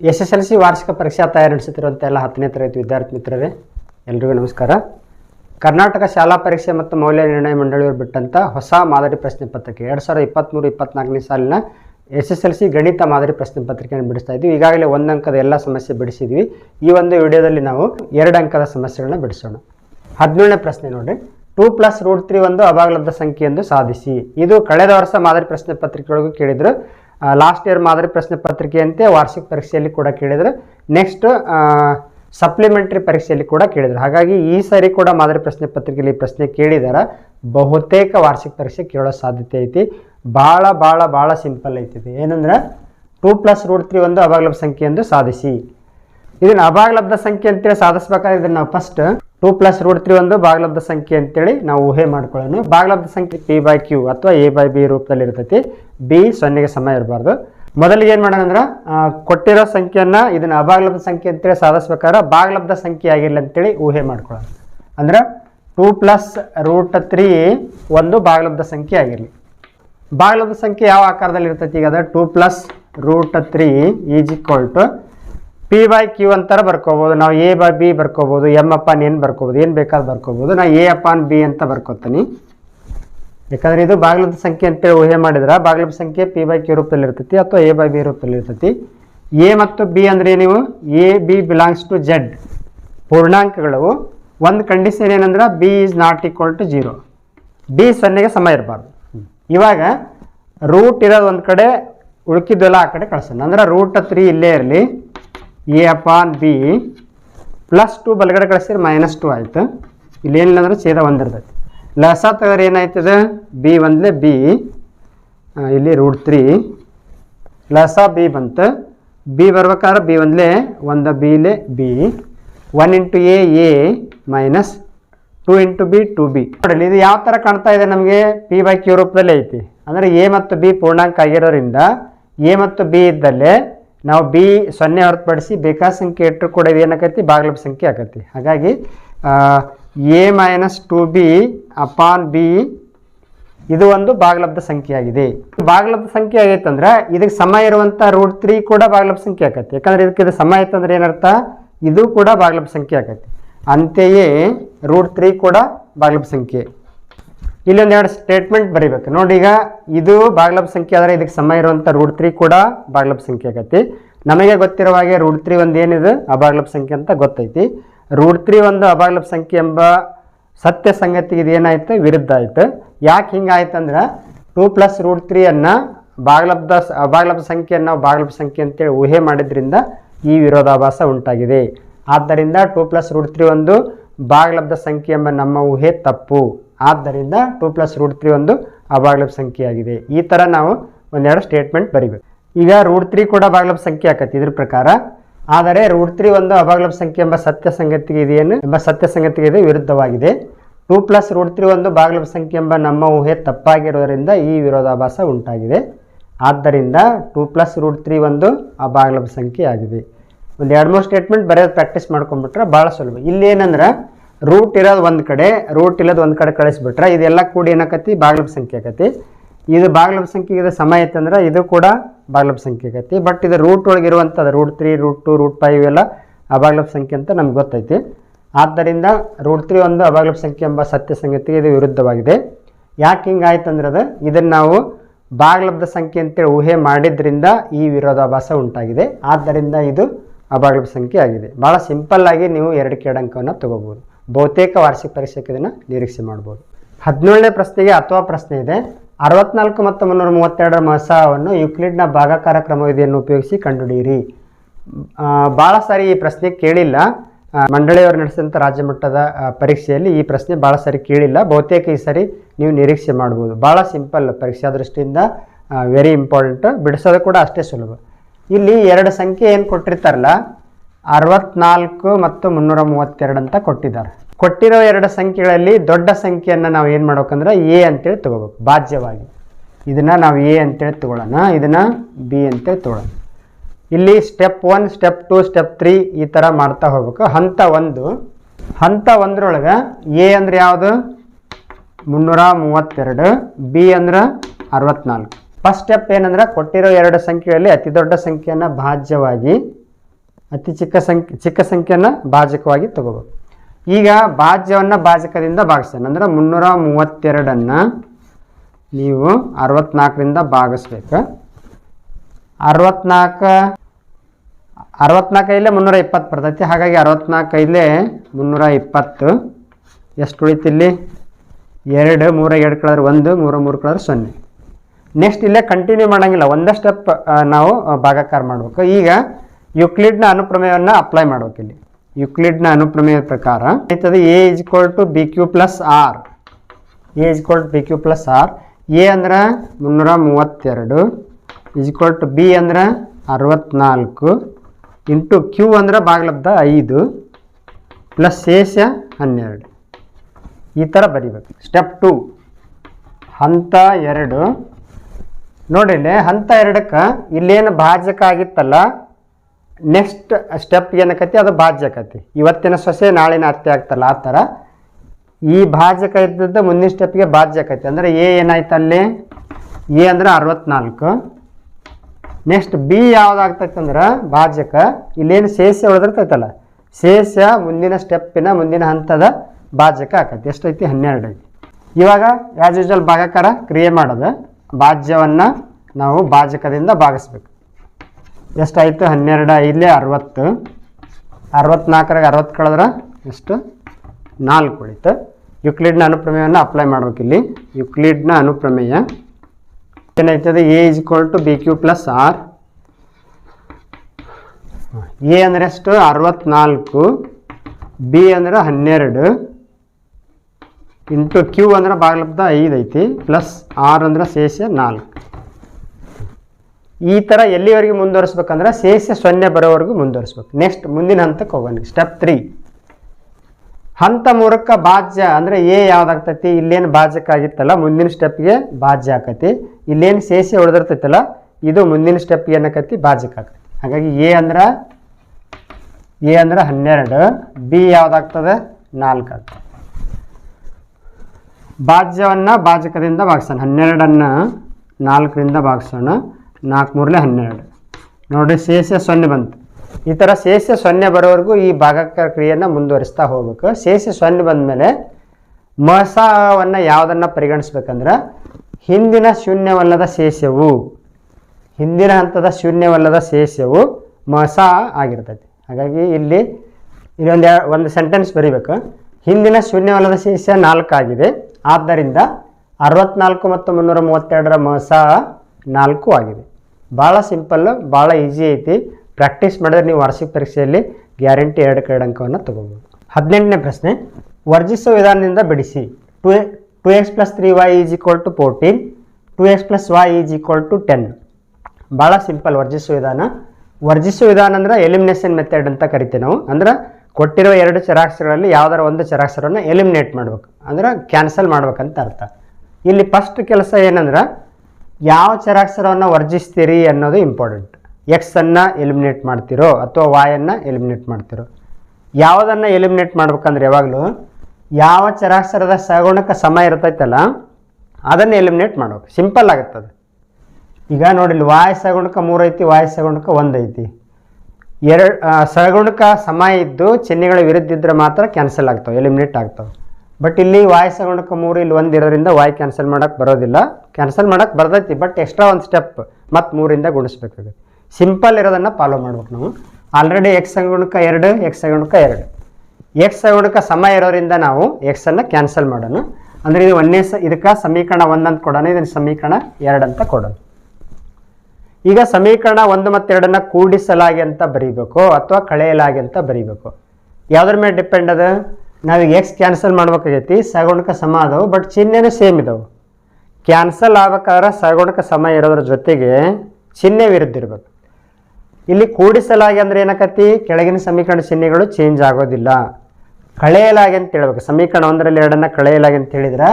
S S L C ವಾರ್ಷಿಕ ಪರೀಕ್ಷಾ ತಯಾರಿ ನಡೆಸುತ್ತಿರುವಂಥ ಎಲ್ಲ ಹತ್ತನೇ ತರಗತಿ ವಿದ್ಯಾರ್ಥಿ ಮಿತ್ರರೇ, ಎಲ್ರಿಗೂ ನಮಸ್ಕಾರ. ಕರ್ನಾಟಕ ಶಾಲಾ ಪರೀಕ್ಷೆ ಮತ್ತು ಮೌಲ್ಯ ನಿರ್ಣಯ ಮಂಡಳಿಯವರು ಬಿಟ್ಟಂಥ ಹೊಸ ಮಾದರಿ ಪ್ರಶ್ನೆ ಪತ್ರಿಕೆ, ಎರಡು ಸಾವಿರದ ಇಪ್ಪತ್ತ್ಮೂರು ಇಪ್ಪತ್ನಾಲ್ಕನೇ ಸಾಲಿನ ಎಸ್ ಎಸ್ ಎಲ್ ಸಿ ಗಣಿತ ಮಾದರಿ ಪ್ರಶ್ನೆ ಪತ್ರಿಕೆಯನ್ನು ಬಿಡಿಸ್ತಾ ಇದ್ವಿ. ಈಗಾಗಲೇ ಒಂದು ಅಂಕದ ಎಲ್ಲ ಸಮಸ್ಯೆ ಬಿಡಿಸಿದ್ವಿ. ಈ ಒಂದು ವಿಡಿಯೋದಲ್ಲಿ ನಾವು ಎರಡು ಅಂಕದ ಸಮಸ್ಯೆಗಳನ್ನ ಬಿಡಿಸೋಣ. ಹದಿನೇಳನೇ ಪ್ರಶ್ನೆ ನೋಡಿ ಟೂ ಪ್ಲಸ್ ರೂಟ್ ತ್ರೀ ಒಂದು ಅಭಾಗಲಬ್ಧ ಸಂಖ್ಯೆ ಎಂದು ಸಾಧಿಸಿ. ಇದು ಕಳೆದ ವರ್ಷ ಮಾದರಿ ಪ್ರಶ್ನೆ ಪತ್ರಿಕೆಯೊಳಗೂ ಕೇಳಿದ್ರು. ಲಾಸ್ಟ್ ಇಯರ್ ಮಾದರಿ ಪ್ರಶ್ನೆ ಪತ್ರಿಕೆಯಂತೆ ವಾರ್ಷಿಕ ಪರೀಕ್ಷೆಯಲ್ಲಿ ಕೂಡ ಕೇಳಿದ್ರು. ನೆಕ್ಸ್ಟ್ ಸಪ್ಲಿಮೆಂಟರಿ ಪರೀಕ್ಷೆಯಲ್ಲಿ ಕೂಡ ಕೇಳಿದರು. ಹಾಗಾಗಿ ಈ ಸಾರಿ ಕೂಡ ಮಾದರಿ ಪ್ರಶ್ನೆ ಪತ್ರಿಕೆಯಲ್ಲಿ ಪ್ರಶ್ನೆ ಕೇಳಿದಾರ. ಬಹುತೇಕ ವಾರ್ಷಿಕ ಪರೀಕ್ಷೆ ಕೇಳೋ ಸಾಧ್ಯತೆ ಐತಿ. ಭಾಳ ಭಾಳ ಭಾಳ ಸಿಂಪಲ್ ಐತಿದೆ ಏನಂದ್ರೆ ಟೂ ಪ್ಲಸ್ ರೂಟ್ ತ್ರೀ ಒಂದು ಅಭಾಗಲಬ್ಧ ಸಂಖ್ಯೆ ಎಂದು ಸಾಧಿಸಿ. ಇದನ್ನು ಅಭಾಗಲಬ್ಧ ಸಂಖ್ಯೆ ಅಂತೇಳಿ ಸಾಧಿಸ್ಬೇಕಾದ್ರೆ ಇದನ್ನು ನಾವು first two plus root three ಒಂದು ಭಾಗಲಬ್ಧ ಸಂಖ್ಯೆ ಅಂತೇಳಿ ನಾವು ಊಹೆ ಮಾಡ್ಕೊಳ್ಳೋಣ. ಬಾಗ್ಲಬ್ಧ ಸಂಖ್ಯೆ ಪಿ ಬೈ ಕ್ಯೂ ಅಥವಾ ಎ ಬೈ ಬಿ ರೂಪದಲ್ಲಿ ಇರ್ತೈತಿ. ಬಿ ಸೊನ್ನೆಗೆ ಸಮ ಇರಬಾರ್ದು. ಮೊದಲಿಗೆ ಏನು ಮಾಡೋಣ ಅಂದ್ರೆ ಕೊಟ್ಟಿರೋ ಸಂಖ್ಯೆಯನ್ನು ಇದನ್ನ ಅಭಾಗಲಬ್ಧ ಸಂಖ್ಯೆ ಅಂತೇಳಿ ಸಾಧಿಸ್ಬೇಕಾದ್ರೆ ಭಾಗಲಬ್ಧ ಸಂಖ್ಯೆ ಆಗಿರಲಿ ಅಂತೇಳಿ ಊಹೆ ಮಾಡ್ಕೊಳ್ಳೋಣ. ಅಂದ್ರೆ, ಟೂ ಪ್ಲಸ್ ರೂಟ್ ತ್ರೀ ಒಂದು ಭಾಗಲಬ್ಧ ಸಂಖ್ಯೆ ಆಗಿರಲಿ. ಭಾಗಲಬ್ಧ ಸಂಖ್ಯೆ ಯಾವ ಆಕಾರದಲ್ಲಿ ಇರ್ತೈತಿ ಈಗ ಅದ? Two plus root three is equal to P by Q ಅಂತಾರೆ ಬರ್ಕೋಬೋದು. ನಾವು ಎ ಬೈ ಬಿ ಬರ್ಕೋಬೋದು. ಎಂ ಅಪಾನ್ ಎನ್ ಬರ್ಕೋಬೋದು. ಏನು ಬೇಕಾದ್ರೂ ಬರ್ಕೋಬೋದು. ನಾ ಎ ಅಪಾನ್ ಬಿ ಅಂತ ಬರ್ಕೋತೀನಿ. ಯಾಕಂದ್ರೆ ಇದು ಬಾಗಿಲದ ಸಂಖ್ಯೆ ಅಂತೇಳಿ ಊಹೆ ಮಾಡಿದ್ರೆ, ಬಾಗಿಲದ ಸಂಖ್ಯೆ ಪಿ ಬೈ ಕ್ಯೂ ರೂಪದಲ್ಲಿ ಇರ್ತೈತಿ ಅಥವಾ ಎ ಬೈ ಬಿ ರೂಪದಲ್ಲಿ ಇರ್ತೈತಿ ಎ ಮತ್ತು ಬಿ ಅಂದ್ರೆ ನೀವು A B belongs to Z ಪೂರ್ಣಾಂಕಗಳು ಒಂದು ಕಂಡೀಷನ್ ಏನಂದ್ರೆ B is not equal to zero B ಸೊನ್ನೆಗೆ ಸಮ ಇರಬಾರ್ದು. ಇವಾಗ ರೂಟ್ ಇರೋದು ಒಂದು ಕಡೆ, ಉಳ್ಕಿದ್ದೆಲ್ಲ ಆ ಕಡೆ ಕಳ್ಸೋಣ. ಅಂದ್ರೆ ರೂಟ್ ತ್ರೀ ಇಲ್ಲೇ ಇರಲಿ. A upon B plus two ಬಲಗಡೆ ಕಳಿಸಿದ್ರೆ ಮೈನಸ್ ಟು ಆಯಿತು. ಇಲ್ಲಿ ಏನಿಲ್ಲಂದ್ರೆ ಛೇದ ಒಂದಿರ್ತೈತಿ ಲಸ ತೆಗೆದ್ರೆ ಏನಾಯ್ತದ? ಬಿ ಒಂದ್ಲೆ ಬಿ ಇಲ್ಲಿ ರೂಟ್ ತ್ರೀ ಲಸ ಬಿ ಬಂತು. ಬಿ ಬರ್ಬೇಕಾದ್ರೆ ಬಿ ಒಂದ್ಲೆ, ಒಂದು ಬಿಲೆ B one into A A minus two into B two B ನೋಡಲಿ ಇದು ಯಾವ ಥರ ಕಾಣ್ತಾ ಇದೆ ನಮಗೆ? ಪಿ ಬೈ ಕ್ಯೂ ರೂಪದಲ್ಲಿ ಐತಿ. ಅಂದರೆ ಎ ಮತ್ತು ಬಿ ಪೂರ್ಣಾಂಕ ಆಗಿರೋದ್ರಿಂದ ಎ ಮತ್ತು ಬಿ ಇದ್ದಲ್ಲೇ ನಾವು ಬಿ ಸೊನ್ನೆ ಹೊರತುಪಡಿಸಿ ಬೇಕಾದ ಸಂಖ್ಯೆ ಇಟ್ಟರು ಕೂಡ ಏನಾಕೈತಿ ಬಾಗ್ಲಬ್ ಸಂಖ್ಯೆ ಆಕತಿ ಹಾಗಾಗಿ A minus two B upon B ಇದು ಒಂದು ಭಾಗಲಬ್ಧ ಸಂಖ್ಯೆ ಆಗಿದೆ. ಭಾಗಲಬ್ಧ ಸಂಖ್ಯೆ ಆಗೈತೆ ಅಂದ್ರೆ ಇದಕ್ಕೆ ಸಮ ಇರುವಂಥ ರೂಟ್ ತ್ರೀ ಕೂಡ ಭಾಗಲಬ್ಧ ಸಂಖ್ಯೆ ಆಗತ್ತೆ ಯಾಕಂದ್ರೆ ಇದಕ್ಕೆ ಇದು ಸಮ ಆಯ್ತು ಅಂದ್ರೆ ಏನರ್ಥ? ಇದು ಕೂಡ ಭಾಗಲಬ್ಧ ಸಂಖ್ಯೆ ಆಗತ್ತೆ ಅಂತೆಯೇ ರೂಟ್ ತ್ರೀ ಕೂಡ ಭಾಗಲಬ್ಧ ಸಂಖ್ಯೆ. ಇಲ್ಲೊಂದು ಎರಡು ಸ್ಟೇಟ್ಮೆಂಟ್ ಬರೀಬೇಕು. ನೋಡಿ ಈಗ ಇದು ಬಾಗ್ಲಬ್ ಸಂಖ್ಯೆ ಆದರೆ ಇದಕ್ಕೆ ಸಮ ಇರುವಂಥ ರೂಟ್ ತ್ರೀ ಕೂಡ ಬಾಗ್ಲಬ್ ಸಂಖ್ಯೆ ಆಗೈತಿ. ನಮಗೆ ಗೊತ್ತಿರುವ ಹಾಗೆ ರೂಟ್ ತ್ರೀ ಒಂದು ಏನಿದೆ? ಅಬಾಗ್ಲಬ್ ಸಂಖ್ಯೆ ಅಂತ ಗೊತ್ತೈತಿ. ರೂಟ್ ತ್ರೀ ಒಂದು ಅಬಾಗ್ಲಬ್ ಸಂಖ್ಯೆ ಎಂಬ ಸತ್ಯ ಸಂಗತಿಗೆ ಇದು ಏನಾಯ್ತು? ವಿರುದ್ಧ ಆಯ್ತು. ಯಾಕೆ ಹಿಂಗಾಯ್ತು ಅಂದ್ರೆ ಟೂ ಪ್ಲಸ್ ರೂಟ್ ತ್ರೀಯನ್ನು ಬಾಗ್ಲಬ್ದ ಅಬಾಗ್ಲಬ್ ಸಂಖ್ಯೆಯನ್ನು ನಾವು ಬಾಗ್ಲಬ್ ಸಂಖ್ಯೆ ಅಂತೇಳಿ ಊಹೆ ಮಾಡಿದ್ರಿಂದ ಈ ವಿರೋಧಾಭಾಸ ಉಂಟಾಗಿದೆ. ಆದ್ದರಿಂದ ಟೂ ಪ್ಲಸ್ ರೂಟ್ ತ್ರೀ ಒಂದು ಬಾಗ್ಲಬ್ದ ಸಂಖ್ಯೆ ಎಂಬ ನಮ್ಮ ಊಹೆ ತಪ್ಪು. ಆದ್ದರಿಂದ ಟೂ ಪ್ಲಸ್ ರೂಟ್ ತ್ರೀ ಒಂದು ಅಭಾಗಲಬ್ಧ ಸಂಖ್ಯೆಯಾಗಿದೆ. ಈ ಥರ ನಾವು ಒಂದೆರಡು ಸ್ಟೇಟ್ಮೆಂಟ್ ಬರಿಬೇಕು. ಈಗ ರೂಟ್ ತ್ರೀ ಕೂಡ ಭಾಗಲಬ್ಧ ಸಂಖ್ಯೆ ಆಕತಿ ಇದ್ರ ಪ್ರಕಾರ, ಆದರೆ ರೂಟ್ ತ್ರೀ ಒಂದು ಅಭಾಗಲಬ್ಧ ಸಂಖ್ಯೆ ಎಂಬ ಸತ್ಯ ಸಂಗತಿಗೆ ಇದೆಯೇನು ಎಂಬ ಸತ್ಯ ಸಂಗತಿಗೆ ಇದು, ವಿರುದ್ಧವಾಗಿದೆ. ಟೂ ಪ್ಲಸ್ ರೂಟ್ ತ್ರೀ ಒಂದು ಭಾಗಲಬ್ ಸಂಖ್ಯೆ ಎಂಬ ನಮ್ಮ ಊಹೆ ತಪ್ಪಾಗಿರೋದರಿಂದ ಈ ವಿರೋಧಾಭಾಸ ಉಂಟಾಗಿದೆ. ಆದ್ದರಿಂದ ಟೂ ಪ್ಲಸ್ ರೂಟ್ ತ್ರೀ ಒಂದು ಅಭಾಗಲಬ್ಧ ಸಂಖ್ಯೆ ಆಗಿದೆ ಒಂದು ಎರಡು ಮೂರು ಸ್ಟೇಟ್ಮೆಂಟ್ ಬರೆಯೋದು ಪ್ರಾಕ್ಟೀಸ್ ಮಾಡ್ಕೊಂಡ್ಬಿಟ್ರೆ ಭಾಳ ಸುಲಭ. ಇಲ್ಲಿ ಏನಂದ್ರೆ ರೂಟ್ ಇರೋದು ಒಂದು ಕಡೆ ರೂಟ್ ಇಲ್ಲದ ಒಂದು ಕಡೆ ಕಳಿಸ್ಬಿಟ್ರೆ ಇದೆಲ್ಲ ಕೂಡಿ ಏನಾಕತಿ ಭಾಗಲಬ್ಧ ಸಂಖ್ಯೆ ಆಕತಿ ಇದು ಭಾಗಲಬ್ಧ ಸಂಖ್ಯೆ ಇದು ಸಮ ಐತಂದ್ರೆ ಇದು ಕೂಡ ಭಾಗಲಬ್ಧ ಸಂಖ್ಯೆ ಆಗೈತಿ ಬಟ್ ಇದು ರೂಟ್ ಒಳಗೆ ಇರುವಂಥದ್ದು root three root two root five ಇವೆಲ್ಲ ಅಬಾಗ್ಲಬ್ ಸಂಖ್ಯೆ ಅಂತ ನಮ್ಗೆ ಗೊತ್ತೈತಿ. ಆದ್ದರಿಂದ ರೂಟ್ ತ್ರೀ ಒಂದು ಅಬಾಗ್ಲಬ್ ಸಂಖ್ಯೆ ಎಂಬ ಸತ್ಯ ಸಂಗತಿಗೆ ಇದು ವಿರುದ್ಧವಾಗಿದೆ. ಯಾಕೆ ಹಿಂಗಾಯ್ತು ಅಂದ್ರೆ ಅದು ಇದನ್ನು ನಾವು ಭಾಗಲಬ್ಧ ಸಂಖ್ಯೆ ಅಂತೇಳಿ ಊಹೆ ಮಾಡಿದ್ರಿಂದ ಈ ವಿರೋಧಾಭಾಸ ಉಂಟಾಗಿದೆ. ಆದ್ದರಿಂದ ಇದು ಅಬಾಗ್ಲಬ್ ಸಂಖ್ಯೆ ಆಗಿದೆ. ಭಾಳ ಸಿಂಪಲ್ಲಾಗಿ ನೀವು ಎರಡು ಕೇಡಂಕವನ್ನು ತಗೋಬೋದು. ಬಹುತೇಕ ವಾರ್ಷಿಕ ಪರೀಕ್ಷೆಗೆ ಇದನ್ನು ನಿರೀಕ್ಷೆ ಮಾಡ್ಬೋದು. ಹದಿನೇಳನೇ ಪ್ರಶ್ನೆಗೆ ಅಥವಾ ಪ್ರಶ್ನೆ ಇದೆ. ಅರವತ್ನಾಲ್ಕು ಮತ್ತು ಮುನ್ನೂರ ಮೂವತ್ತೆರಡರ ಮಹಸವನ್ನು ಯುಕ್ಲಿಡ್ನ ಭಾಗಾಕಾರ ಕ್ರಮವಿಧಿಯನ್ನು ಉಪಯೋಗಿಸಿ ಕಂಡುಹಿಡಿಯಿರಿ. ಭಾಳ ಸಾರಿ ಈ ಪ್ರಶ್ನೆ ಕೇಳಿಲ್ಲ. ಮಂಡಳಿಯವರು ನಡೆಸಿದಂಥ ರಾಜ್ಯ ಮಟ್ಟದ ಪರೀಕ್ಷೆಯಲ್ಲಿ ಈ ಪ್ರಶ್ನೆ ಭಾಳ ಸಾರಿ ಕೇಳಿಲ್ಲ. ಬಹುತೇಕ ಈ ಸರಿ ನೀವು ನಿರೀಕ್ಷೆ ಮಾಡ್ಬೋದು. ಭಾಳ ಸಿಂಪಲ್ ಪರೀಕ್ಷಾ ದೃಷ್ಟಿಯಿಂದ ವೆರಿ ಇಂಪಾರ್ಟೆಂಟ್ ಬಿಡಿಸೋದು ಕೂಡ ಅಷ್ಟೇ ಸುಲಭ. ಇಲ್ಲಿ ಎರಡು ಸಂಖ್ಯೆ ಏನು ಕೊಟ್ಟಿರ್ತಾರಲ್ಲ ಅರವತ್ನಾಲ್ಕು ಮತ್ತು ಮುನ್ನೂರ ಮೂವತ್ತೆರಡು ಅಂತ ಕೊಟ್ಟಿದ್ದಾರೆ. ಕೊಟ್ಟಿರೋ ಎರಡು ಸಂಖ್ಯೆಗಳಲ್ಲಿ ದೊಡ್ಡ ಸಂಖ್ಯೆಯನ್ನು ನಾವು ಏನು ಮಾಡ್ಬೇಕಂದ್ರೆ ಎ ಅಂತೇಳಿ ತೊಗೋಬೇಕು, ಬಾಧ್ಯವಾಗಿ. ಇದನ್ನು ನಾವು ಎ ಅಂತೇಳಿ ತೊಗೊಳ್ಳೋಣ, ಇದನ್ನು ಬಿ ಅಂತೇಳಿ ತೊಗೊಳ್ಳೋಣ. ಇಲ್ಲಿ step one, step two, step three ಈ ಥರ ಮಾಡ್ತಾ ಹೋಗ್ಬೇಕು. ಹಂತ ಒಂದು, ಹಂತ ಒಂದರೊಳಗೆ ಎ ಅಂದರೆ ಯಾವುದು? ಮುನ್ನೂರ ಮೂವತ್ತೆರಡು, ಬಿ ಅಂದ್ರೆ ಅರವತ್ನಾಲ್ಕು. ಫಸ್ಟ್ ಸ್ಟೆಪ್ ಏನಂದ್ರೆ ಕೊಟ್ಟಿರೋ ಎರಡು ಸಂಖ್ಯೆಯಲ್ಲಿ ಅತಿ ದೊಡ್ಡ ಸಂಖ್ಯೆಯನ್ನು ಭಾಜ್ಯವಾಗಿ ಅತಿ ಚಿಕ್ಕ ಸಂಖ್ಯೆ ಚಿಕ್ಕ ಸಂಖ್ಯೆಯನ್ನು ಭಾಜಕವಾಗಿ ತಗೋಬೇಕು. ಈಗ ಭಾಜ್ಯವನ್ನು ಭಾಜಕದಿಂದ ಭಾಗಿಸ್ತಾನೆ ಅಂದರೆ ಮುನ್ನೂರ ಮೂವತ್ತೆರಡನ್ನು ನೀವು ಅರವತ್ನಾಲ್ಕರಿಂದ ಭಾಗಿಸ್ಬೇಕು. ಅರವತ್ನಾಲ್ಕು ಅರವತ್ನಾಲ್ಕೈಲೇ ಮುನ್ನೂರ ಇಪ್ಪತ್ತು ಬರ್ತೈತಿ. ಹಾಗಾಗಿ ಅರವತ್ನಾಲ್ಕೈಲೇ ಮುನ್ನೂರ ಇಪ್ಪತ್ತು. ಎಷ್ಟು ಉಳಿತಿಲ್ಲಿ ಎರಡು, ಮೂರ, ಎರಡು ಕಳೆದ್ರೆ ಒಂದು, ಮೂರ, ಮೂರು ಕಳೆದ್ರೆ ಸೊನ್ನೆ. ನೆಕ್ಸ್ಟ್ ಇಲ್ಲೇ ಕಂಟಿನ್ಯೂ ಮಾಡೋಂಗಿಲ್ಲ. ಒಂದೇ ಸ್ಟೆಪ್ ನಾವು ಭಾಗಕಾರ ಭಾಗಾಕಾರ ಮಾಡಬೇಕು. ಈಗ ಯುಕ್ಲಿಡ್ನ ಅನುಪ್ರಮೇಯವನ್ನು ಅಪ್ಲೈ ಮಾಡ್ಬೇಕು ಇಲ್ಲಿ. ಯುಕ್ಲಿಡ್ನ ಅನುಪ್ರಮೇಯ ಪ್ರಕಾರ ಆಯ್ತದೆ A is equal to B Q plus R A is equal to B Q plus R A ಅಂದ್ರೆ ಮುನ್ನೂರ ಮೂವತ್ತೆರಡು ಇಸ್ ಇಕ್ವಲ್ ಟು ಬಿ ಅಂದ್ರೆ ಅರವತ್ನಾಲ್ಕು ಇಂಟು ಕ್ಯೂ ಅಂದ್ರೆ ಬಾಗ್ಲಬ್ದ ಐದು ಪ್ಲಸ್ ಶೇಷ ಹನ್ನೆರಡು. ಈ ಥರ ಬರಿಬೇಕು. ಸ್ಟೆಪ್ ಟು ಹಂತ ಎರಡು. ನೋಡಿಲ್ಲಿ ಹಂತ ಎರಡಕ್ಕೆ ಇಲ್ಲೇನು ಭಾಜಕ ಆಗಿತ್ತಲ್ಲ ನೆಕ್ಸ್ಟ್ ಸ್ಟೆಪ್ ಏನಕತಿ ಅದು ಭಾಜ್ಯಕತಿ ಇವತ್ತಿನ ಸೊಸೆ, ನಾಳಿನ ಅರ್ಥ ಆಗ್ತಲ್ಲ ಆ ಥರ. ಈ ಭಾಜಕ ಇದ್ದದ್ದು ಮುಂದಿನ ಸ್ಟೆಪ್ಗೆ ಭಾಜ್ಯಕತಿ ಅಂದರೆ ಎ ಏನಾಯ್ತು ಅಲ್ಲಿ? ಎ ಅಂದ್ರೆ ಅರವತ್ನಾಲ್ಕು. ನೆಕ್ಸ್ಟ್ ಬಿ ಯಾವುದಾಗ್ತೈತೆ ಅಂದ್ರೆ ಭಾಜಕ ಇಲ್ಲೇನು ಶೇಷ ಉಳಿದಿರ್ತೈತಲ್ಲ. ಶೇಷ ಮುಂದಿನ ಸ್ಟೆಪ್ಪಿನ ಮುಂದಿನ ಹಂತದ ಭಾಜಕ ಆಕತಿ. ಎಷ್ಟೈತಿ? ಹನ್ನೆರಡು ಐತಿ. ಇವಾಗ ಆ್ಯಸ್ ಯೂಶಲ್ ಭಾಗಕಾರ ಕ್ರಿಯೆ ಮಾಡೋದು. ಭಾಜ್ಯವನ್ನು ನಾವು ಭಾಜಕದಿಂದ ಭಾಗಿಸ್ಬೇಕು. ಎಷ್ಟಾಯಿತು? ಹನ್ನೆರಡು ಐದಲೇ ಅರವತ್ತು. ಅರವತ್ನಾಲ್ಕರಾಗ ಅರವತ್ತು ಕಳೆದ್ರೆ ಎಷ್ಟು? ನಾಲ್ಕು ಉಳಿತು. ಯುಕ್ಲಿಡ್ನ ಅನುಪ್ರಮೇಯವನ್ನು ಅಪ್ಲೈ ಮಾಡ್ಬೇಕು ಇಲ್ಲಿ ಯುಕ್ಲಿಡ್ನ ಅನುಪ್ರಮೇಯ. ಏನಾಯ್ತದೆ A is equal to B Q plus R A ಅಂದರೆ ಎಷ್ಟು? ಅರವತ್ನಾಲ್ಕು. ಬಿ ಅಂದ್ರೆ ಹನ್ನೆರಡು. ಇಂಟು ಕ್ಯೂ ಅಂದ್ರೆ ಬಾಗ್ಲಬ್ದ ಐದು ಐತಿ. ಪ್ಲಸ್ ಆರ್ ಅಂದ್ರೆ ಶೇಷ ನಾಲ್ಕು. ಈ ಥರ ಎಲ್ಲಿವರೆಗೂ ಮುಂದುವರಿಸ್ಬೇಕಂದ್ರೆ ಶೇಷ ಸೊನ್ನೆ ಬರೋವರೆಗೂ ಮುಂದುವರಿಸ್ಬೇಕು. ನೆಕ್ಸ್ಟ್ ಮುಂದಿನ ಹಂತಕ್ಕೆ ಹೋಗೋಣ. ಸ್ಟೆಪ್ ತ್ರೀ ಹಂತ ಮೂರಕ್ಕೆ ಬಾಜ್ಯ ಅಂದರೆ ಎ ಯಾವ್ದಾಗ್ತೈತಿ? ಇಲ್ಲೇನು ಆಗಿತ್ತಲ್ಲ ಮುಂದಿನ ಸ್ಟೆಪ್ಗೆ ಬಾಜ್ಯ ಆಕತಿ. ಇಲ್ಲೇನು ಶೇಷ ಉಳಿದಿರ್ತೈತಲ್ಲ, ಇದು ಮುಂದಿನ ಸ್ಟೆಪ್ ಏನಕತಿ? ಭಾಜಕ ಆಕತಿ ಹಾಗಾಗಿ ಎ ಅಂದ್ರೆ ಎ ಅಂದ್ರೆ ಹನ್ನೆರಡು, ಬಿ ಯಾವ್ದಾಗ್ತದೆ? ನಾಲ್ಕು ಆಗ್ತದೆ. ಬಾಜ್ಯವನ್ನು ಬಾಜಕದಿಂದ ಭಾಗಿಸೋಣ. ಹನ್ನೆರಡನ್ನು ನಾಲ್ಕರಿಂದ ಭಾಗಿಸೋಣ. ನಾಲ್ಕು ಮೂರಲೆ ಹನ್ನೆರಡು. ನೋಡಿ ಶೇಷ ಸೊನ್ನೆ ಬಂತು. ಈ ಥರ ಶೇಷ ಸೊನ್ನೆ ಬರೋವರೆಗೂ ಈ ಭಾಗಕ ಕ್ರಿಯೆಯನ್ನು ಮುಂದುವರಿಸ್ತಾ ಹೋಗ್ಬೇಕು. ಶೇಷ ಸೊನ್ನೆ ಬಂದಮೇಲೆ ಮಸವನ್ನು ಯಾವುದನ್ನು ಪರಿಗಣಿಸ್ಬೇಕಂದ್ರೆ ಹಿಂದಿನ ಶೂನ್ಯವಲ್ಲದ ಶೇಷವು ಹಿಂದಿನ ಹಂತದ ಶೂನ್ಯವಲ್ಲದ ಶೇಷವು ಮಸ ಆಗಿರ್ತೈತಿ. ಹಾಗಾಗಿ ಇಲ್ಲಿ ಇಲ್ಲೊಂದು ಒಂದು ಸೆಂಟೆನ್ಸ್ ಬರೀಬೇಕು. ಹಿಂದಿನ ಶೂನ್ಯವಲ್ಲದ ಶೇಷ ನಾಲ್ಕಾಗಿದೆ. ಆದ್ದರಿಂದ ಅರವತ್ನಾಲ್ಕು ಮತ್ತು ಮುನ್ನೂರ ಮೂವತ್ತೆರಡರ ಮಸ ನಾಲ್ಕು ಆಗಿದೆ. ಭಾಳ ಸಿಂಪಲ್ಲು ಭಾಳ ಈಸಿ ಐತಿ. ಪ್ರಾಕ್ಟೀಸ್ ಮಾಡಿದ್ರೆ ನೀವು ವಾರ್ಷಿಕ ಪರೀಕ್ಷೆಯಲ್ಲಿ ಗ್ಯಾರಂಟಿ ಎರಡು ಕ್ರೀಡಾಂಕವನ್ನು ತಗೋಬೋದು. ಹದಿನೆಂಟನೇ ಪ್ರಶ್ನೆ ವರ್ಜಿಸುವ ವಿಧಾನದಿಂದ ಬಿಡಿಸಿ. Two two X plus three Y is equal to fourteen, two X plus Y is equal to ten. ಭಾಳ ಸಿಂಪಲ್ ವರ್ಜಿಸುವ ವಿಧಾನ. ವರ್ಜಿಸುವ ವಿಧಾನ ಅಂದ್ರೆ ಎಲಿಮಿನೇಷನ್ ಮೆಥಡ್ ಅಂತ ಕರಿತೀವಿ ನಾವು. ಅಂದ್ರೆ ಕೊಟ್ಟಿರೋ ಎರಡು ಚರಾಕ್ಷರಗಳಲ್ಲಿ ಯಾವ್ದಾರ ಒಂದು ಚರಾಕ್ಷರವನ್ನು ಎಲಿಮಿನೇಟ್ ಮಾಡ್ಬೇಕು. ಅಂದ್ರೆ ಕ್ಯಾನ್ಸಲ್ ಮಾಡ್ಬೇಕಂತ ಅರ್ಥ. ಇಲ್ಲಿ ಫಸ್ಟ್ ಕೆಲಸ ಏನಂದ್ರೆ ಯಾವ ಚರಾಕ್ಷರವನ್ನು ವರ್ಜಿಸ್ತೀರಿ ಅನ್ನೋದು ಇಂಪಾರ್ಟೆಂಟ್ ಎಕ್ಸನ್ನು ಎಲಿಮಿನೇಟ್ ಮಾಡ್ತಿರೋ ಅಥವಾ ವಾಯನ್ನು ಎಲಿಮಿನೇಟ್ ಮಾಡ್ತಿರೋ. ಯಾವುದನ್ನು ಎಲಿಮಿನೇಟ್ ಮಾಡ್ಬೇಕಂದ್ರೆ ಯಾವಾಗಲೂ ಯಾವ ಚರಾಕ್ಷರದ ಸಗುಣಕ್ಕೆ ಸಮ ಇರ್ತೈತಲ್ಲ, ಅದನ್ನು ಎಲಿಮಿನೇಟ್ ಮಾಡ್ಬೇಕು. ಸಿಂಪಲ್ ಆಗುತ್ತೆ ಅದು. ಈಗ ನೋಡಿಲ್ಲ ಸಗುಣಕ ಮೂರು ಐತಿ ವಾಯು ಸಗುಣಕ ಒಂದು ಐತಿ. ಎರಡು ಸಗುಣಕ ಸಮ ಇದ್ದು ಚಿಹ್ನೆಗಳ ವಿರುದ್ಧ ಇದ್ದರೆ ಮಾತ್ರ ಕ್ಯಾನ್ಸಲ್ ಆಗ್ತಾವೆ ಎಲಿಮಿನೇಟ್ ಆಗ್ತಾವೆ. ಬಟ್ ಇಲ್ಲಿ ವಾಯ್ ಸಗುಣಕ ಮೂರು ಇಲ್ಲಿ ಒಂದು ಇರೋದ್ರಿಂದ ವಾಯ್ ಕ್ಯಾನ್ಸಲ್ ಮಾಡೋಕ್ಕೆ ಬರೋದಿಲ್ಲ. ಕ್ಯಾನ್ಸಲ್ ಮಾಡೋಕ್ಕೆ ಬರ್ದೈತಿ ಬಟ್ ಎಕ್ಸ್ಟ್ರಾ ಒಂದು ಸ್ಟೆಪ್ ಮತ್ತು ಮೂರಿಂದ ಗುಣಿಸ್ಬೇಕಾಗುತ್ತೆ. ಸಿಂಪಲ್ ಇರೋದನ್ನು ಫಾಲೋ ಮಾಡ್ಬೇಕು ನಾವು. ಆಲ್ರೆಡಿ ಎಕ್ಸ್ ಸಗುಣಕ ಎರಡು ಎಕ್ಸ್ ಸಗುಣಕ ಎರಡು. ಎಕ್ಸ್ ಸಗುಣಕ ಸಮ ಇರೋದ್ರಿಂದ ನಾವು ಎಕ್ಸನ್ನು ಕ್ಯಾನ್ಸಲ್ ಮಾಡೋಣ. ಅಂದರೆ ಇದು ಒಂದೇ ಸ, ಇದಕ್ಕೆ ಸಮೀಕರಣ ಒಂದಂತ ಕೊಡೋಣ, ಇದನ್ನು ಸಮೀಕರಣ ಎರಡು ಅಂತ ಕೊಡೋಣ. ಈಗ ಸಮೀಕರಣ ಒಂದು ಮತ್ತು ಎರಡನ್ನು ಕೂಡಿಸಲಾಗಿ ಅಂತ ಬರೀಬೇಕು, ಅಥವಾ ಕಳೆಯಲಾಗಿ ಅಂತ ಬರೀಬೇಕು. ಯಾವುದ್ರ ಮೇಲೆ ಡಿಪೆಂಡ್ ಅದ? ನಾವೀಗ ಎಕ್ಸ್ ಕ್ಯಾನ್ಸಲ್ ಮಾಡ್ಬೇಕಾಗೈತಿ, ಸಗುಣಕ ಸಮ ಅದಾವು ಬಟ್ ಚಿಹ್ನೆನೂ ಸೇಮ್ ಇದಾವೆ. ಕ್ಯಾನ್ಸಲ್ ಆಗ್ಬೇಕಾದ್ರೆ ಸಗುಣಕ ಸಮ ಇರೋದ್ರ ಜೊತೆಗೆ ಚಿಹ್ನೆ ವಿರುದ್ಧ ಇರಬೇಕು. ಇಲ್ಲಿ ಕೂಡಿಸಲಾಗಿ ಅಂದ್ರೆ ಏನಕತಿ ಕೆಳಗಿನ ಸಮೀಕರಣ ಚಿಹ್ನೆಗಳು ಚೇಂಜ್ ಆಗೋದಿಲ್ಲ. ಕಳೆಯಲಾಗಿ ಅಂತ ಹೇಳ್ಬೇಕು. ಸಮೀಕರಣ ಒಂದರಲ್ಲಿ ಎರಡನ್ನ ಕಳೆಯಲಾಗಿ ಅಂತ ಹೇಳಿದ್ರೆ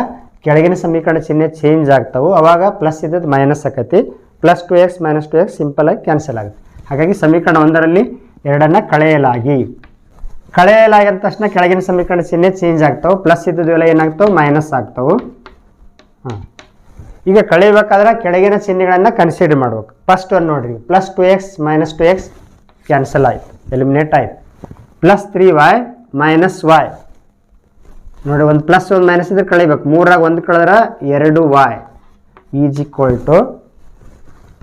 ಕೆಳಗಿನ ಸಮೀಕರಣ ಚಿಹ್ನೆ ಚೇಂಜ್ ಆಗ್ತಾವು. ಅವಾಗ ಪ್ಲಸ್ ಇದ್ದದ್ದು ಮೈನಸ್ ಆಕತಿ plus two X minus two X simple ಆಗಿ ಕ್ಯಾನ್ಸಲ್ ಆಗುತ್ತೆ. ಹಾಗಾಗಿ ಸಮೀಕರಣ ಒಂದರಲ್ಲಿ ಎರಡನ್ನ ಕಳೆಯಲಾಗಿ. ಕಳೆಯಲಾಗಿ ಅಂದ ತಕ್ಷಣ ಕೆಳಗಿನ ಸಮೀಕರಣ ಚಿಹ್ನೆ ಚೇಂಜ್ ಆಗ್ತಾವೆ. ಪ್ಲಸ್ ಇದ್ದದ್ದು ಎಲ್ಲ ಏನಾಗ್ತಾವೆ? ಮೈನಸ್ ಆಗ್ತಾವೆ. ಈಗ ಕಳಿಬೇಕಾದ್ರೆ ಕೆಳಗಿನ ಚಿಹ್ನೆಗಳನ್ನು ಕನ್ಸಿಡರ್ ಮಾಡ್ಬೇಕು. ಫಸ್ಟ್ ಒಂದು ನೋಡಿರಿ. Plus two X minus two X cancel ಆಯಿತು. ಎಲಿಮಿನೇಟ್ ಆಯ್ತು. Plus three Y minus Y ನೋಡಿ, ಒಂದು ಪ್ಲಸ್ ಒಂದು ಮೈನಸ್ ಇದ್ರೆ ಕಳಿಬೇಕು. ಮೂರಾಗ ಒಂದು ಕಳೆದ್ರೆ ಎರಡು Y is equal to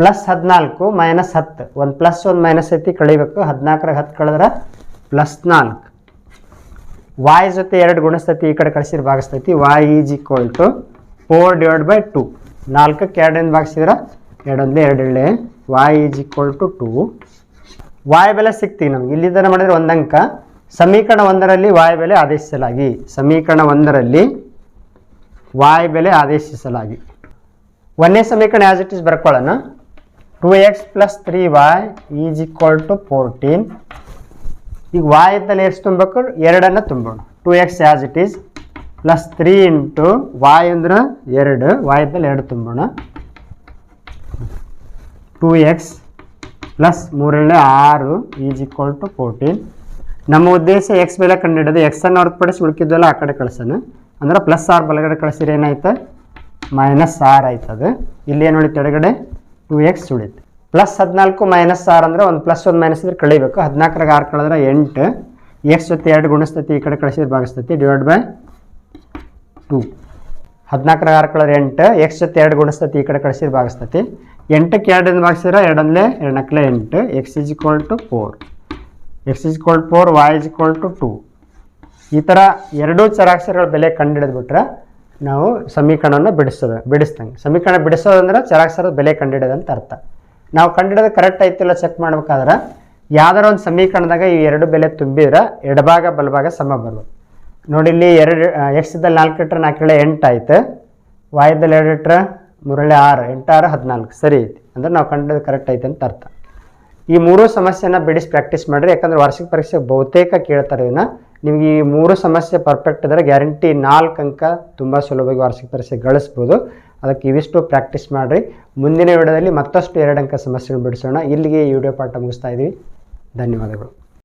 plus ಹದಿನಾಲ್ಕು ಮೈನಸ್ ಹತ್ತು. ಒಂದು ಪ್ಲಸ್ ಒಂದು ಮೈನಸ್ ಐತಿ, ಕಳಿಬೇಕು. ಹದಿನಾಲ್ಕರಾಗ ಹತ್ತು ಕಳೆದ್ರೆ ಪ್ಲಸ್ ನಾಲ್ಕು. ವಾಯ್ ಜೊತೆ ಎರಡು ಗುಣಿಸ್ತೈತಿ ಈ ಕಡೆ ಕಳಿಸಿದ್ರೆ ಭಾಗಿಸ್ತೈತಿ Y is equal to four divide by two ನಾಲ್ಕಕ್ಕೆ ಎರಡರಿಂದ ಭಾಗಿಸಿದ್ರೆ ಎರಡೊಂದೇ ಎರಡು ಎಳ್ಳೆ. Y is equal to two Y ಬೆಲೆ ಸಿಗ್ತೀವಿ ನಮ್ಗೆ. ಇಲ್ಲಿದ್ದಾನೆ ಮಾಡಿದ್ರೆ ಒಂದು ಅಂಕ. ಸಮೀಕರಣ ಒಂದರಲ್ಲಿ ವಾಯ್ ಬೆಲೆ ಆದೇಶಿಸಲಾಗಿ. ಸಮೀಕರಣ ಒಂದರಲ್ಲಿ ವಾಯ್ ಬೆಲೆ ಆದೇಶಿಸಲಾಗಿ. ಒಂದನೇ ಸಮೀಕರಣ as it is ಬರ್ಕೊಳ್ಳೋಣ. Two X plus three Y is equal to fourteen ಈಗ ವಾಯ್ ಇದ್ದಲ್ಲಿ ಎಷ್ಟು ತುಂಬಬೇಕು? ಎರಡನ್ನು ತುಂಬೋಣ. Two X as it is plus three into Y ಅಂದ್ರೆ ಎರಡು. ವಾಯ್ ಇದ್ದಲ್ಲಿ ಎರಡು ತುಂಬೋಣ. ಟು ಎಕ್ಸ್ ಪ್ಲಸ್ ಮೂರನೇ ಆರು ಈಸ್ ಈಕ್ವಲ್ ಟು ಫೋರ್ಟೀನ್ ನಮ್ಮ ಉದ್ದೇಶ ಎಕ್ಸ್ ಬೆಲೆ ಕಂಡುಹಿಡಿದು ಎಕ್ಸನ್ನು ಹೊರತುಪಡಿಸಿ ಉಳ್ಕಿದ್ವಲ್ಲ ಆ ಕಡೆ ಕಳಿಸೋಣ. ಅಂದ್ರೆ ಪ್ಲಸ್ ಆರ್ ಬಲಗಡೆ ಕಳಿಸಿದ್ರೆ ಏನಾಯ್ತು? ಮೈನಸ್ ಆರ್ ಆಯ್ತದೆ. ಇಲ್ಲಿ ಏನು ಉಳಿತು ಎಡಗಡೆ? ಟು ಎಕ್ಸ್ ಉಳಿತು. ಪ್ಲಸ್ ಹದಿನಾಲ್ಕು ಮೈನಸ್ ಆರು ಅಂದರೆ ಒಂದು ಪ್ಲಸ್ ಒಂದು ಮೈನಸ್ ಇದ್ರೆ ಕಳಿಬೇಕು. ಹದಿನಾಲ್ಕರಾಗ ಆರು ಕಳೆದ್ರೆ ಎಂಟು. ಎಕ್ಸ್ ಜೊತೆ ಎರಡು ಗುಣಿಸ್ತೈತಿ, ಈ ಕಡೆ ಕಳಿಸಿದ್ರೆ ಭಾಗಿಸ್ತತಿ ಡಿವೈಡ್ ಬೈ ಟೂ ಹದಿನಾಲ್ಕರಾಗ ಆರು ಕಳೆದ್ರೆ ಎಂಟು. ಎಕ್ಸ್ ಜೊತೆ ಎರಡು ಗುಣಿಸ್ತೈತಿ, ಈ ಕಡೆ ಕಳಿಸಿದ್ರೆ ಭಾಗಿಸ್ತೈತಿ. ಎಂಟಕ್ಕೆ ಎರಡರಿಂದ ಭಾಗಿಸಿದ್ರೆ ಎರಡೊಂದಲೇ ಎರಡು ನಾಲ್ಕಲೆ ಎಂಟು X is equal to four X is equal four Y is equal to two ಈ ಥರ ಎರಡೂ ಚರಾಕ್ಷರಗಳ ಬೆಲೆ ಕಂಡುಹಿಡಿದ್ಬಿಟ್ರೆ ನಾವು ಸಮೀಕರಣವನ್ನು ಬಿಡಿಸೋದು ಬಿಡಿಸ್ದಂಗೆ ಸಮೀಕರಣ ಬಿಡಿಸೋದಂದ್ರೆ ಚರಾಕ್ಷರದ ಬೆಲೆ ಕಂಡುಹಿಡಿಯೋದಂತ ಅರ್ಥ. ನಾವು ಕಂಡಿಡೋದು ಕರೆಕ್ಟ್ ಐತಿಲ್ಲ ಚೆಕ್ ಮಾಡ್ಬೇಕಾದ್ರೆ, ಯಾವ್ದಾರ ಒಂದು ಸಮೀಕರಣದಾಗ ಈ ಎರಡು ಬೆಲೆ ತುಂಬಿದ್ರೆ ಎಡಭಾಗ, ಬಲಭಾಗ ಸಮ ಬರ್ಬೋದು ನೋಡಿ ಇಲ್ಲಿ ಎರಡು ಎಕ್ಸ್ ಇದ್ದಲ್ಲಿ ನಾಲ್ಕು ಇಟ್ರೆ ನಾಲ್ಕೇಳೆ ಎಂಟು ಆಯ್ತು. ವಾಯ್ದಲ್ಲಿ ಎರಡು ಇಟ್ರೆ ಮೂರಳೆ ಆರು, ಎಂಟು ಆರು, ಹದಿನಾಲ್ಕು. ಸರಿ ಐತಿ. ಅಂದ್ರೆ ನಾವು ಕಂಡಿದ್ದು ಕರೆಕ್ಟ್ ಐತೆ ಅಂತ ಅರ್ಥ. ಈ ಮೂರು ಸಮಸ್ಯೆನ ಬಿಡಿಸಿ ಪ್ರಾಕ್ಟೀಸ್ ಮಾಡಿರಿ ಯಾಕಂದ್ರೆ ವಾರ್ಷಿಕ ಪರೀಕ್ಷೆ ಬಹುತೇಕ ಕೇಳ್ತಾರೆ ಇವನ್ನ ನಿಮ್ಗೆ ಈ ಮೂರು ಸಮಸ್ಯೆ ಪರ್ಫೆಕ್ಟ್ ಇದ್ದರೆ ಗ್ಯಾರಂಟಿ ನಾಲ್ಕು ಅಂಕ ತುಂಬ ಸುಲಭವಾಗಿ ವಾರ್ಷಿಕ ಪರೀಕ್ಷೆ ಗಳಿಸ್ಬೋದು. ಅದಕ್ಕೆ ಇವಿಷ್ಟು ಪ್ರಾಕ್ಟೀಸ್ ಮಾಡಿರಿ. ಮುಂದಿನ ವಿಡಿಯೋದಲ್ಲಿ ಮತ್ತಷ್ಟು ಎರಡಂಕ ಅಂಕ ಸಮಸ್ಯೆಗಳು ಬಿಡಿಸೋಣ. ಇಲ್ಲಿಗೆ ಈ ವಿಡಿಯೋ ಪಾಠ ಮುಗಿಸ್ತಾ ಇದ್ದೀವಿ. ಧನ್ಯವಾದಗಳು.